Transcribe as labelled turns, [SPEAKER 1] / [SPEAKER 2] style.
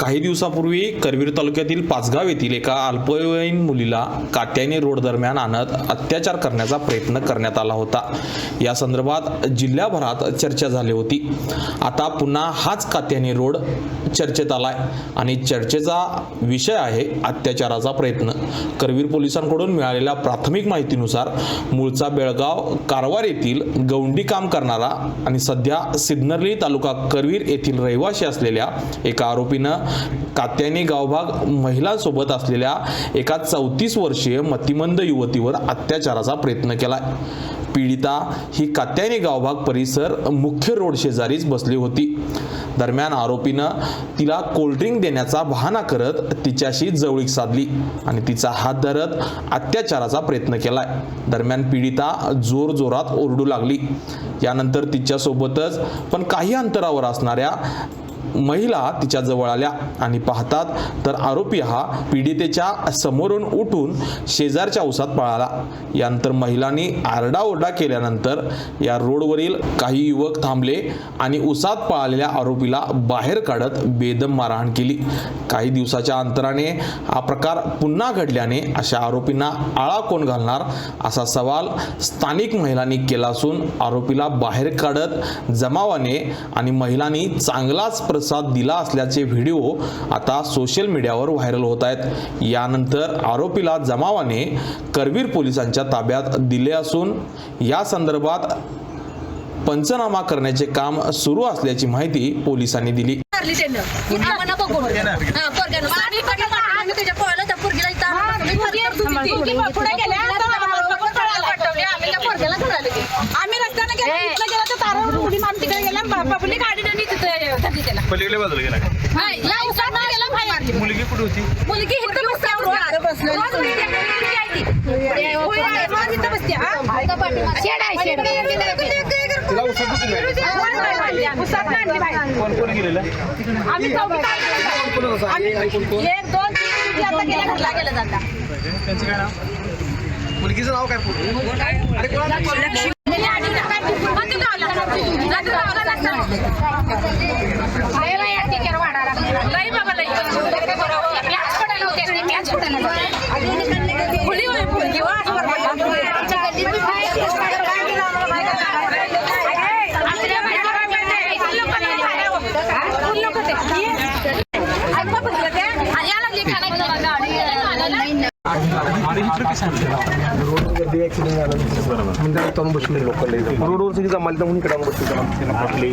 [SPEAKER 1] काही दिवसापूर्वी करवीर तालुक्यातील पाचगाव येथील एका अल्पवयीन मुलीला कात्याने रोड दरम्यान आणत अत्याचार करण्याचा प्रयत्न करण्यात आला होता. या संदर्भात जिल्ह्याभरात चर्चा झाली होती. आता पुन्हा हाच कात्याने रोड चर्चेत आलाय आणि चर्चेचा विषय आहे अत्याचाराचा प्रयत्न. करवीर पोलिसांकडून मिळालेल्या प्राथमिक माहितीनुसार मूळचा बेळगाव कारवार येथील गौंडी काम करणारा आणि सध्या सिग्नर्ली तालुका करवीर येथील रहिवासी असलेल्या एका आरोपीनं कात्यानी गावभाग महिलांसोबत असलेल्या एका चौतीस वर्षीय मतिमंद युवतीवर अत्याचाराचा प्रयत्न केला पीडिता ही कात्यानी गावभाग परिसर मुख्य रोड शेजारीच बसली होती. दरम्यान आरोपीनं तिला कोल्ड्रिंक देण्याचा बहाना करत तिच्याशी जवळीक साधली आणि तिचा हात धरत अत्याचाराचा प्रयत्न केलाय. दरम्यान पीडिता जोर जोरात ओरडू लागली. यानंतर तिच्यासोबतच पण काही अंतरावर असणाऱ्या महिला तिच्या जवळ आल्या आणि पाहतात तर आरोपी हा पीडितेच्या समोरून उठून शेजारच्या उसात पळाला. यानंतर महिलांनी आरडाओरडा केल्यानंतर या रोडवरील काही युवक थांबले आणि उसात पळालेल्या आरोपीला बाहेर काढत बेदम मारहाण केली. काही दिवसाच्या अंतराने हा प्रकार पुन्हा घडल्याने अशा आरोपींना आळा कोण घालणार असा सवाल स्थानिक महिलांनी केला असून आरोपीला बाहेर काढत जमावाने आणि महिलांनी चांगलाच प्रसाद दिला असल्याचे व्हिडिओ आता सोशल मीडियावर व्हायरल होत आहेत. यानंतर आरोपीला जमावाने करवीर पोलिसांच्या ताब्यात दिले असून या संदर्भात पंचनामा करण्याचे काम सुरू असल्याची माहिती पोलिसांनी दिली.
[SPEAKER 2] आम्ही बघितलं,
[SPEAKER 3] त्याला
[SPEAKER 4] पलीकडे बाजूला गेला का?
[SPEAKER 2] हा, या उसात नाही गेला बाहेर.
[SPEAKER 4] मुलगी कुठे होती
[SPEAKER 2] मुलगी इथं बसते रोज मुलगी आहे ती.
[SPEAKER 3] होय, आहे, रोज इथं बसते, हा?
[SPEAKER 2] शेड आहे, शेड.
[SPEAKER 4] तिला उसात होती काय?
[SPEAKER 3] होय, होय, होय. उसातनं आणली बाहेर.
[SPEAKER 4] कोण कोण गेलेलं
[SPEAKER 3] आम्ही चौघी काय केलं?
[SPEAKER 4] कोण कोण?
[SPEAKER 3] एक दोन तीन ती आता गेल्या घरला गेलं जाता
[SPEAKER 4] त्यांचं काय नाव मुलगीचं नाव काय अरे कोणाला
[SPEAKER 3] गेली या. लागली खायला गेलं गाडी. खायला.
[SPEAKER 4] गर्दी ऍक्सिडेंट झाला. म्हणजे तो बसले लोकल रोडवर सगळी जमाली तर इकडे बसले